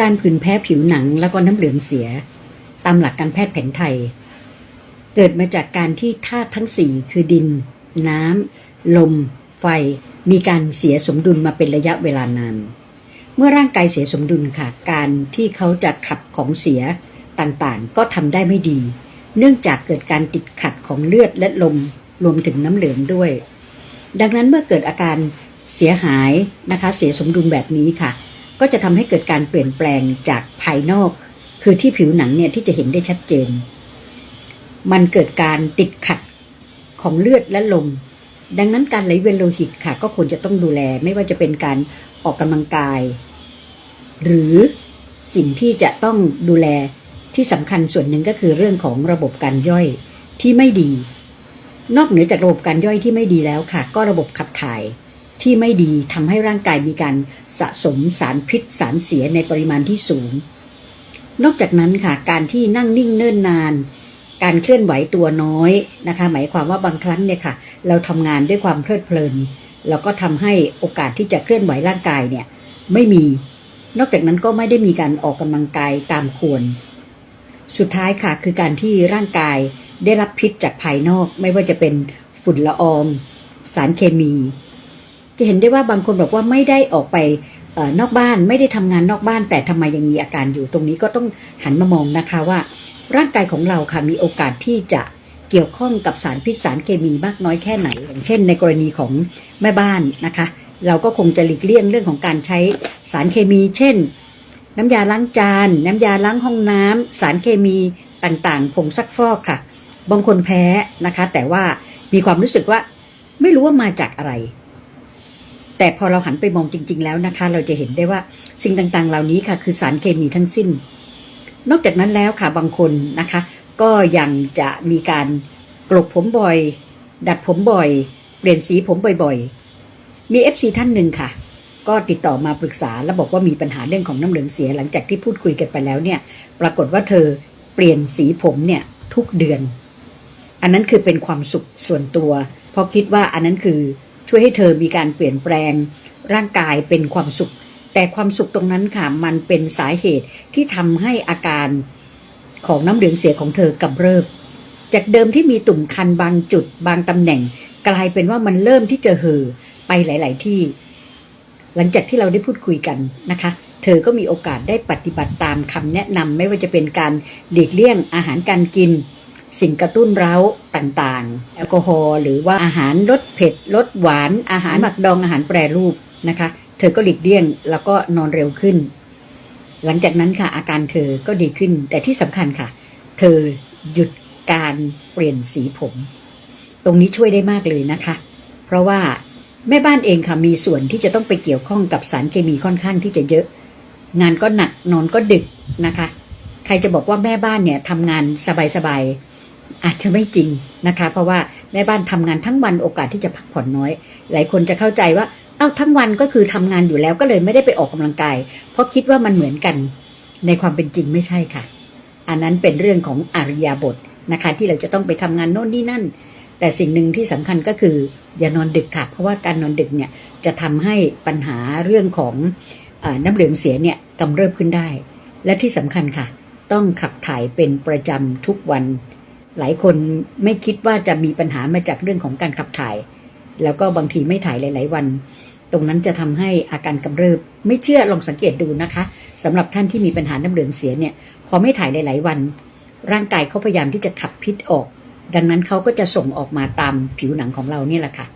การผื่นแพ้ผิวหนังแล้วก็น้ำเหลืองเสีย ตามหลักการแพทย์แผนไทย เกิดมาจากการที่ธาตุทั้งสี่คือดิน น้ำ ลม ไฟ มีการเสียสมดุลมาเป็นระยะเวลานาน เมื่อร่างกายเสียสมดุลค่ะ การที่เขาจะขับของเสียต่างๆ ก็ทำได้ไม่ดี เนื่องจากเกิดการติดขัดของเลือดและลมรวมถึงน้ำเหลืองด้วย ดังนั้นเมื่อเกิดอาการเสียหายนะคะ เสียสมดุลแบบนี้ค่ะ ก็จะทำให้เกิดการเปลี่ยนแปลงจากภายนอก คือที่ผิวหนังเนี่ยที่จะเห็นได้ชัดเจน มันเกิดการติดขัดของเลือดและลม ดังนั้นการไหลเวียนโลหิตค่ะ ก็ควรจะต้องดูแลไม่ว่าจะเป็นการออกกำลังกาย หรือสิ่งที่จะต้องดูแลที่สำคัญส่วนหนึ่งก็คือเรื่องของระบบการย่อยที่ไม่ดี นอกเหนือจากระบบการย่อยที่ไม่ดีแล้วค่ะ ก็ระบบขับถ่าย ที่ไม่ดีทำให้ร่างกายมีการสะสมสารพิษสารเสียในปริมาณที่สูง นอกจากนั้นค่ะการที่นั่งนิ่งเนิ่นนาน การเคลื่อนไหวตัวน้อยนะคะ หมายความว่าบางครั้งเนี่ยค่ะ เราทำงานด้วยความเพลิดเพลินแล้วก็ทำให้โอกาสที่จะเคลื่อนไหวร่างกายเนี่ยไม่มี นอกจากนั้นก็ไม่ได้มีการออกกำลังกายตามควร สุดท้ายค่ะคือการที่ร่างกายได้รับพิษจากภายนอก ไม่ว่าจะเป็นฝุ่นละออง สารเคมี จะเห็นได้ว่าบางคนบอกว่าไม่ได้ออกไปออนอกบ้านไม่ได้ทำงานนอกบ้าน แต่ทำไมยังมีอาการอยู่ตรงนี้ก็ต้องหันมามองนะคะว่า ร่างกายของเราค่ะมีโอกาสที่จะเกี่ยวข้องกับสารพิษสารเคมีมากน้อยแค่ไหน อย่างเช่น ในกรณีของแม่บ้านนะคะ เราก็คงจะหลีกเลี่ยงเรื่องของการใช้สารเคมี เช่น น้ำยาล้างจาน น้ำยาล้างห้องน้ำสารเคมีต่างๆผงซักฟอกค่ะ บางคนแพ้นะคะ แต่ว่ามีความรู้สึกว่าไม่รู้ว่ามาจากอะไร แต่พอเราหันไปมองจริง ๆ แล้วนะคะ เราจะเห็นได้ว่าสิ่งต่างๆ เหล่านี้ค่ะ คือสารเคมีทั้งสิ้น นอกจากนั้นแล้วค่ะบางคนนะคะ ก็ยังจะมีการกลบผมบ่อย ดัดผมบ่อย เปลี่ยนสีผมบ่อยๆ มีเอฟซีท่านหนึ่งค่ะ ก็ติดต่อมาปรึกษา แล้วบอกว่ามีปัญหาเรื่องของน้ำเหลืองเสียหลังจากที่พูดคุยกันไปแล้วเนี่ย ปรากฏว่าเธอเปลี่ยนสีผมเนี่ยทุกเดือน อันนั้นคือเป็นความสุขส่วนตัว เพราะคิดว่าอันนั้นคือ ช่วยให้เธอมีการเปลี่ยนแปลง ร่างกายเป็นความสุข แต่ความสุขตรงนั้นค่ะมันเป็นสาเหตุที่ทำให้อาการของน้ำเหลืองเสียของเธอกำเริบ จากเดิมที่มีตุ่มคันบางจุดบางตำแหน่ง กลายเป็นว่ามันเริ่มที่จะเห่อไปหลาย ๆ ที่ หลังจากที่เราได้พูดคุยกันนะคะ เธอก็มีโอกาสได้ปฏิบัติตามคำแนะนำไม่ว่าจะเป็นการหลีกเลี่ยงอาหารการกิน สิ่งกระตุ้นเร้า ต่างๆ แอลกอฮอล์หรือว่าอาหารรสเผ็ดรสหวาน อาหารหมักดองอาหารแปรรูปนะคะ เธอก็หลีกเลี่ยงแล้วก็นอนเร็วขึ้น หลังจากนั้นค่ะ อาการเธอก็ดีขึ้น แต่ที่สำคัญค่ะ เธอหยุดการเปลี่ยนสีผม ตรงนี้ช่วยได้มากเลยนะคะ เพราะว่าแม่บ้านเองค่ะมีส่วนที่จะต้องไปเกี่ยวข้องกับสารเคมีค่อนข้างที่จะเยอะ งานก็หนักนอนก็ดึกนะคะ ใครจะบอกว่าแม่บ้านเนี่ยทำงานสบายๆ อาจจะไม่จริงนะคะ เพราะว่าแม่บ้านทำงานทั้งวันโอกาสที่จะพักผ่อนน้อย หลายคนจะเข้าใจว่าเอ้าทั้งวันก็คือทำงานอยู่แล้วก็เลยไม่ได้ไปออกกำลังกาย เพราะคิดว่ามันเหมือนกันในความเป็นจริงไม่ใช่ค่ะ อันนั้นเป็นเรื่องของอริยาบทนะคะ ที่เราจะต้องไปทำงานโน่นนี่นั่น แต่สิ่งหนึ่งที่สำคัญก็คือ อย่านอนดึกค่ะ เพราะว่าการนอนดึกเนี่ยจะทำให้ปัญหาเรื่องของอน้ำเหลืองเสียเนี่ยกำเริบขึ้นได้ และที่สำคัญค่ะ ต้องขับถ่ายเป็นประจำทุกวัน หลายคนไม่คิดว่าจะมีปัญหามาจากเรื่องของการขับถ่าย แล้วก็บางทีไม่ถ่ายหลาย ๆ วัน ตรงนั้นจะทำให้อาการกำเริบ ไม่เชื่อลองสังเกตดูนะคะสำหรับท่านที่มีปัญหาน้ำเหลืองเสียเนี่ย พอไม่ถ่ายหลาย ๆ วัน ร่างกายเขาพยายามที่จะขับพิษออก ดังนั้นเขาก็จะส่งออกมาตามผิวหนังของเราเนี่ยแหละค่ะ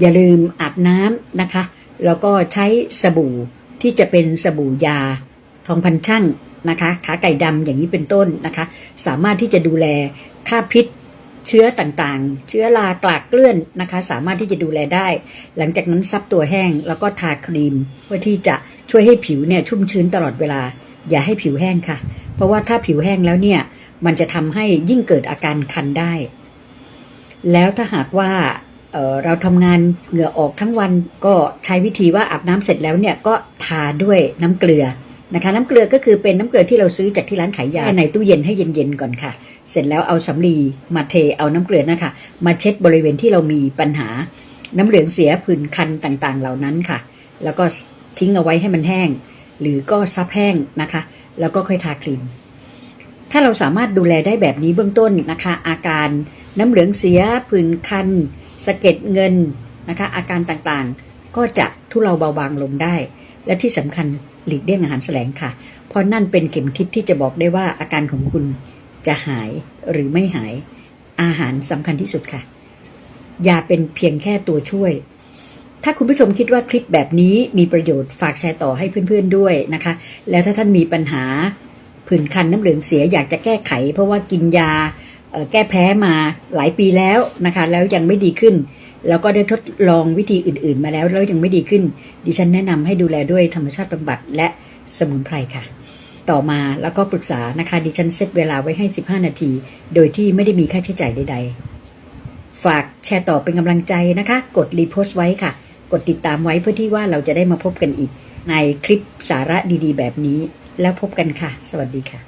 อย่าลืมอาบน้ำนะคะ แล้วก็ใช้สบู่ที่จะเป็นสบู่ยา ทองพันช่าง นะคะ ขาไก่ดำอย่างนี้เป็นต้นนะคะ สามารถที่จะดูแลค่าพิษเชื้อต่างๆ เชื้อรากลากเกลื่อนนะคะ สามารถที่จะดูแลได้ หลังจากนั้นซับตัวแห้งแล้วก็ทาครีม เพื่อที่จะช่วยให้ผิวเนี่ยชุ่มชื้นตลอดเวลา อย่าให้ผิวแห้งค่ะ เพราะว่าถ้าผิวแห้งแล้วเนี่ยมันจะทำให้ยิ่งเกิดอาการคันได้ แล้วถ้าหากว่าเเราทำงานเหงื่อออกทั้งวันก็ใช้วิธีว่าอาบน้ำเสร็จแล้วเนี่ยก็ทาด้วยน้ำเกลือ นะคะน้ำเกลือก็คือเป็นน้ำเกลือที่เราซื้อจากที่ร้านขายยาในตู้เย็นให้เย็นๆก่อนค่ะ เสร็จแล้วเอาสำลีมาเทเอาน้ำเกลือนะคะมาเช็ดบริเวณที่เรามีปัญหา น้ำเหลืองเสียผื่นคันต่างๆ เหล่านั้นค่ะ แล้วก็ทิ้งเอาไว้ให้มันแห้ง หรือก็ซับแห้งนะคะ แล้วก็ค่อยทาครีมถ้าเราสามารถดูแลได้แบบนี้เบื้องต้นนะคะ อาการน้ำเหลืองเสียผื่นคันสะเก็ดเงินนะคะ อาการต่างๆ ก็จะทุเลาเบาบางลงได้ และที่สำคัญ หลีกเลี่ยงอาหารแสลงค่ะ เพราะนั่นเป็นเข็มทิศที่จะบอกได้ว่าอาการของคุณจะหายหรือไม่หาย อาหารสำคัญที่สุดค่ะ อย่าเป็นเพียงแค่ตัวช่วย ถ้าคุณผู้ชมคิดว่าคลิปแบบนี้มีประโยชน์ฝากแชร์ต่อให้เพื่อนๆด้วยนะคะ แล้วถ้าท่านมีปัญหาผื่นคันน้ำเหลืองเสียอยากจะแก้ไข เพราะว่ากินยาแก้แพ้มาหลายปีแล้วนะคะ แล้วยังไม่ดีขึ้น แล้วก็ได้ทดลองวิธีอื่น ๆ มาแล้วแล้วยังไม่ดีขึ้น ดิฉันแนะนำให้ดูแลด้วยธรรมชาติบำบัดและสมุนไพรค่ะ ต่อมาแล้วก็ปรึกษานะคะ ดิฉันเซตเวลาไว้ให้ 15 นาที โดยที่ไม่ได้มีค่าใช้จ่ายใด ๆ ฝากแชร์ต่อเป็นกำลังใจนะคะ กดรีโพสต์ไว้ค่ะ กดติดตามไว้เพื่อที่ว่าเราจะได้มาพบกันอีก ในคลิปสาระดีๆ แบบนี้ แล้วพบกันค่ะ สวัสดีค่ะ